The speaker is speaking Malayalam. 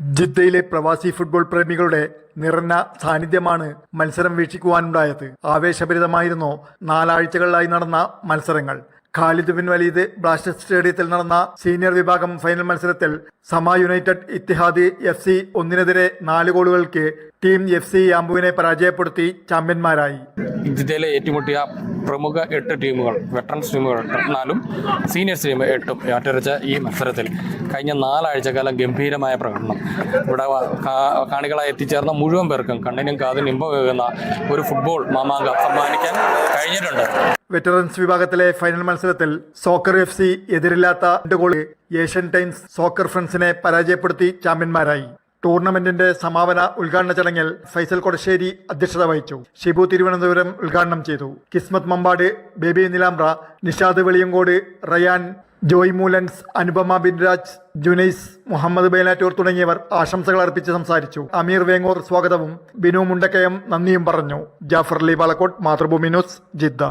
ജിദ്ദയിലെ പ്രവാസി ഫുട്ബോൾ പ്രേമികളുടെ നിറഞ്ഞ സാന്നിധ്യമാണ് മത്സരം വീക്ഷിക്കുവാനുണ്ടായത്. ആവേശഭരിതമായിരുന്നു നാലാഴ്ചകളിലായി നടന്ന മത്സരങ്ങൾ. ഖാലിദ് ബിൻ വലീദ് ബ്ലാസ്റ്റേഴ്സ് സ്റ്റേഡിയത്തിൽ നടന്ന സീനിയർ വിഭാഗം ഫൈനൽ മത്സരത്തിൽ സമ യുണൈറ്റഡ് ഇത്തിഹാദ് എഫ് സി ഒന്നിനെതിരെ നാല് ഗോളുകൾക്ക് ടീം എഫ് സി അമ്പുവിനെ പരാജയപ്പെടുത്തി ചാമ്പ്യന്മാരായി. ഇന്ത്യയിലെ ഏറ്റുമുട്ടിയ പ്രമുഖ എട്ട് ടീമുകൾ വെറ്ററൻസ് ടീമുകൾ എന്നാലും സീനിയേഴ്സ് ടീം എട്ടും മാറ്റുരച്ച ഈ മത്സരത്തിൽ കഴിഞ്ഞ നാലാഴ്ചക്കാലം ഗംഭീരമായ പ്രകടനം. ഇവിടെ കാണികളായി എത്തിച്ചേർന്ന മുഴുവൻ പേർക്കും കണ്ണിനും കാതിനും ഇമ്പമേകുന്ന ഒരു ഫുട്ബോൾ മാമാങ്കം സമ്മാനിക്കാൻ കഴിഞ്ഞിട്ടുണ്ട്. വെറ്ററൻസ് വിഭാഗത്തിലെ ഫൈനൽ മത്സരത്തിൽ സോക്കർ എഫ് സി എതിരില്ലാത്ത രണ്ട് ഗോൾ ഏഷ്യൻ ടൈംസ് സോക്കർ ഫ്രണ്ട്സിനെ പരാജയപ്പെടുത്തി ചാമ്പ്യന്മാരായി. ടൂർണമെന്റിന്റെ സമാപന ഉദ്ഘാടന ചടങ്ങിൽ ഫൈസൽ കൊടശ്ശേരി അധ്യക്ഷത വഹിച്ചു. ഷിബു തിരുവനന്തപുരം ഉദ്ഘാടനം ചെയ്തു. കിസ്മത് മമ്പാട് ബേബി നിലാംബ്ര നിഷാദ് വെളിയങ്കോട് റയാൻ ജോയ് മൂലൻസ് അനുപമ ബിൻരാജ് ജുനൈസ് മുഹമ്മദ് ബേലാറ്റൂർ തുടങ്ങിയവർ ആശംസകൾ അർപ്പിച്ച് സംസാരിച്ചു. അമീർ വേങ്ങൂർ സ്വാഗതവും ബിനു മുണ്ടക്കയം നന്ദിയും പറഞ്ഞു. Jafar Ali Palakkot Mathrubhumi News Jeddah.